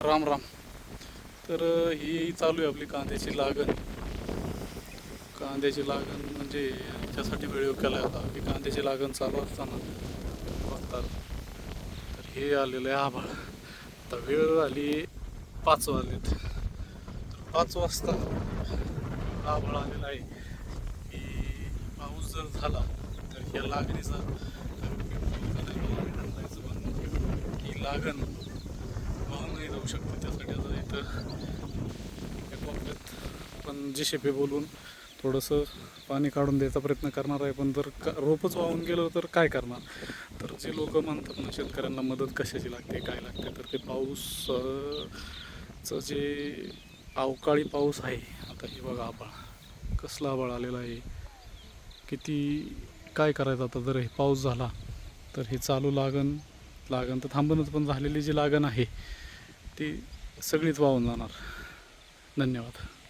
राम राम. तर ही चालू आहे आपली कांद्याची लागण. कांद्याची लागण म्हणजे त्यासाठी व्हिडिओ केला होता की कांद्याची लागण चालू असताना बघतात. तर हे आलेलं आहे आभाळ. आता वेळ आली पाच वाजलेत तर पाच वाजता आभाळ आलेला आहे. की पाऊस जर झाला तर या लागणीचा ही लागण शकते त्यासाठी. आता इथं वापरत पण जे शेपे बोलून थोडंसं पाणी काढून द्यायचा प्रयत्न करणार आहे पण जर का रोपच वाहून गेलं तर काय करणार? तर जे लोक म्हणतात ना शेतकऱ्यांना मदत कशाची लागते काय लागते तर ते पाऊस चं जे अवकाळी पाऊस आहे आता हे बघा आबाळ कसला आबाळ आलेला आहे. किती काय करायचं आता? जर हे पाऊस झाला तर हे चालू लागण लागण तर थांबूनच पण झालेली जी लागण आहे ती सगळीच वाहून जाणार. धन्यवाद.